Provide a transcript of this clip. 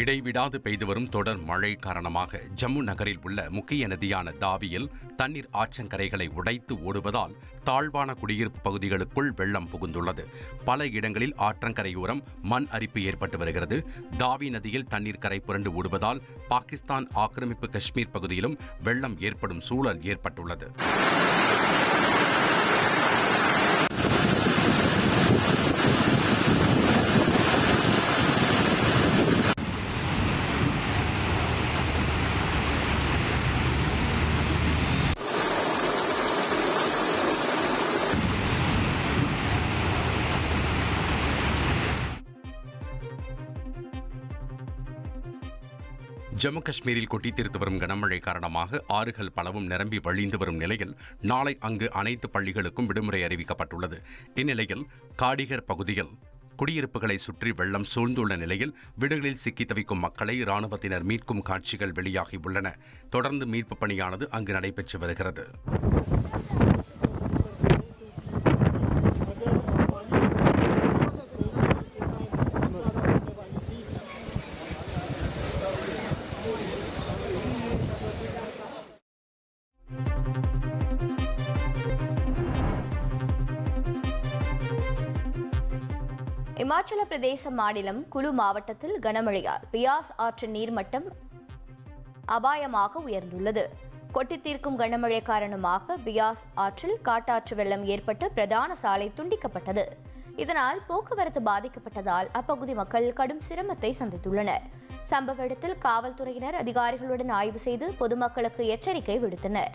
இடைவிடாது பெய்து வரும் தொடர் மழை காரணமாக ஜம்மு நகரில் உள்ள முக்கிய நதியான தாவியில் தண்ணீர் ஆற்றங்கரைகளை உடைத்து ஓடுவதால் தாழ்வான குடியிருப்பு பகுதிகளுக்குள் வெள்ளம் புகுந்துள்ளது. பல இடங்களில் ஆற்றங்கரையோரம் மண் அரிப்பு ஏற்பட்டு வருகிறது. தாவி நதியில் தண்ணீர் கரை புரண்டு ஓடுவதால் பாகிஸ்தான் ஆக்கிரமிப்பு காஷ்மீர் பகுதியிலும் வெள்ளம் ஏற்படும் சூழல் ஏற்பட்டுள்ளது. ஜம்மு காஷ்மீரில் கொட்டித்தீர்த்து வரும் கனமழை காரணமாக ஆறுகள் பலவும் நிரம்பி வழிந்து வரும் நிலையில் நாளை அங்கு அனைத்து பள்ளிகளுக்கும் விடுமுறை அறிவிக்கப்பட்டுள்ளது. இந்நிலையில் காடிகர் பகுதியில் குடியிருப்புகளை சுற்றி வெள்ளம் சூழ்ந்துள்ள நிலையில் வீடுகளில் சிக்கி தவிக்கும் மக்களை இராணுவத்தினர் மீட்கும் காட்சிகள் வெளியாகியுள்ளன தொடர்ந்து மீட்பு பணியானது அங்கு நடைபெற்று வருகிறது. இமாச்சல பிரதேச மாநிலம் குலு மாவட்டத்தில் கனமழையால் பியாஸ் ஆற்றின் நீர்மட்டம் அபாயமாக உயர்ந்துள்ளது கொட்டித்தீர்க்கும் கனமழை காரணமாக பியாஸ் ஆற்றில் காட்டாற்று வெள்ளம் ஏற்பட்டு பிரதான சாலை துண்டிக்கப்பட்டது. இதனால் போக்குவரத்து பாதிக்கப்பட்டதால் அப்பகுதி மக்கள் கடும் சிரமத்தை சந்தித்துள்ளனர். சம்பவ இடத்தில் காவல்துறையினர் அதிகாரிகளுடன் ஆய்வு செய்து பொதுமக்களுக்கு எச்சரிக்கை விடுத்தனர்.